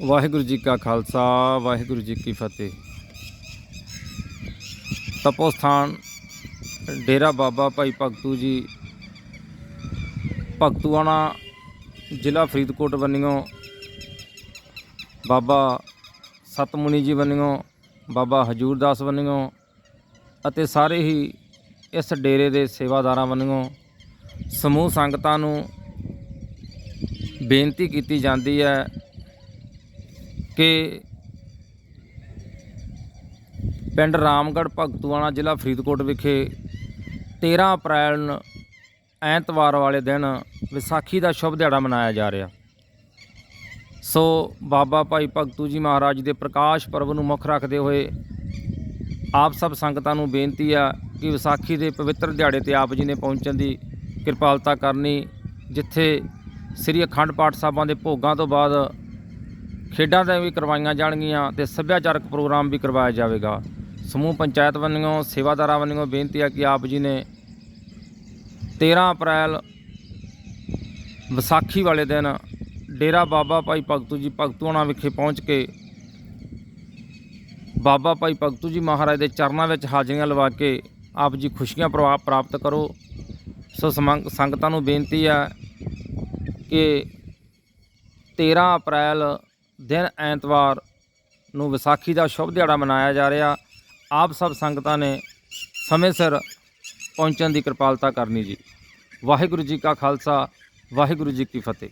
ਵਾਹਿਗੁਰੂ ਜੀ ਕਾ ਖਾਲਸਾ, ਵਾਹਿਗੁਰੂ ਜੀ ਕੀ ਫਤਿਹ। ਤਪੋ ਸਥਾਨ ਡੇਰਾ ਬਾਬਾ ਭਾਈ ਭਗਤੂ ਜੀ, ਭਗਤੂਆਣਾ ਜ਼ਿਲ੍ਹਾ ਫਰੀਦਕੋਟ ਬੰਨਿਓ ਬਾਬਾ ਸਤਮੁਨੀ ਜੀ ਬੰਨਿਓ ਬਾਬਾ ਹਜੂਰਦਾਸ ਬੰਨਿਓ ਅਤੇ ਸਾਰੇ ਹੀ ਇਸ ਡੇਰੇ ਦੇ ਸੇਵਾਦਾਰਾਂ ਬੰਨਿਓ ਸਮੂਹ ਸੰਗਤਾਂ ਨੂੰ ਬੇਨਤੀ ਕੀਤੀ ਜਾਂਦੀ ਹੈ ਕਿ ਪਿੰਡ ਰਾਮਗੜ੍ਹ ਭਗਤੂਆਣਾ ਜ਼ਿਲ੍ਹਾ ਫਰੀਦਕੋਟ ਵਿਖੇ 13 ਅਪ੍ਰੈਲ ਨੂੰ ਐਤਵਾਰ ਵਾਲੇ ਦਿਨ ਵਿਸਾਖੀ ਦਾ ਸ਼ੁਭ ਦਿਹਾੜਾ ਮਨਾਇਆ ਜਾ ਰਿਹਾ। ਸੋ ਬਾਬਾ ਭਾਈ ਭਗਤੂ ਜੀ ਮਹਾਰਾਜ ਦੇ ਪ੍ਰਕਾਸ਼ ਪਰਬ ਨੂੰ ਮੁੱਖ ਰੱਖਦੇ ਹੋਏ ਆਪ ਸਭ ਸੰਗਤਾਂ ਨੂੰ ਬੇਨਤੀ ਆ ਕਿ ਵਿਸਾਖੀ ਦੇ ਪਵਿੱਤਰ ਦਿਹਾੜੇ ਤੇ ਆਪ ਜੀ ਨੇ ਪਹੁੰਚਣ ਦੀ ਕਿਰਪਾਲਤਾ ਕਰਨੀ, ਜਿੱਥੇ ਸ੍ਰੀ ਅਖੰਡ ਪਾਠ ਸਾਹਿਬਾਂ ਦੇ ਭੋਗਾਂ ਤੋਂ ਬਾਅਦ ਖੇਡਾਂ ਤਾਂ ਵੀ ਕਰਵਾਈਆਂ ਜਾਣਗੀਆਂ ਤੇ ਸੱਭਿਆਚਾਰਕ ਪ੍ਰੋਗਰਾਮ ਵੀ ਕਰਵਾਇਆ ਜਾਵੇਗਾ। ਸਮੂਹ ਪੰਚਾਇਤ ਵੱਲੋਂ, ਸੇਵਾਦਾਰਾਂ ਵੱਲੋਂ ਬੇਨਤੀ ਹੈ ਕਿ ਆਪ ਜੀ ਨੇ 13 ਅਪ੍ਰੈਲ ਵਿਸਾਖੀ ਵਾਲੇ ਦਿਨ ਡੇਰਾ ਬਾਬਾ ਭਾਈ ਭਗਤੂ ਜੀ ਭਗਤੂਆਣਾ ਵਿਖੇ ਪਹੁੰਚ ਕੇ ਬਾਬਾ ਭਾਈ ਭਗਤੂ ਜੀ ਮਹਾਰਾਜ ਦੇ ਚਰਨਾਂ ਵਿੱਚ ਹਾਜ਼ਰੀਆਂ ਲਵਾ ਕੇ ਆਪ ਜੀ ਖੁਸ਼ੀਆਂ ਪ੍ਰਵਾ- ਪ੍ਰਾਪਤ ਕਰੋ। ਸੋ ਸਮੰਗ- ਸੰਗਤਾਂ ਨੂੰ ਬੇਨਤੀ ਹੈ ਕਿ 13 ਅਪ੍ਰੈਲ ਦਿਨ ਐਤਵਾਰ ਨੂੰ ਵਿਸਾਖੀ ਦਾ ਸ਼ੁਭ ਦਿਹਾੜਾ ਮਨਾਇਆ ਜਾ ਰਿਹਾ। ਆਪ ਸਭ ਸੰਗਤਾਂ ਨੇ ਸਮੇਂ ਸਿਰ ਪਹੁੰਚਣ ਦੀ ਕਿਰਪਾਲਤਾ ਕਰਨੀ ਜੀ। ਵਾਹਿਗੁਰੂ ਜੀ ਕਾ ਖਾਲਸਾ, ਵਾਹਿਗੁਰੂ ਜੀ ਕੀ ਫਤਿਹ।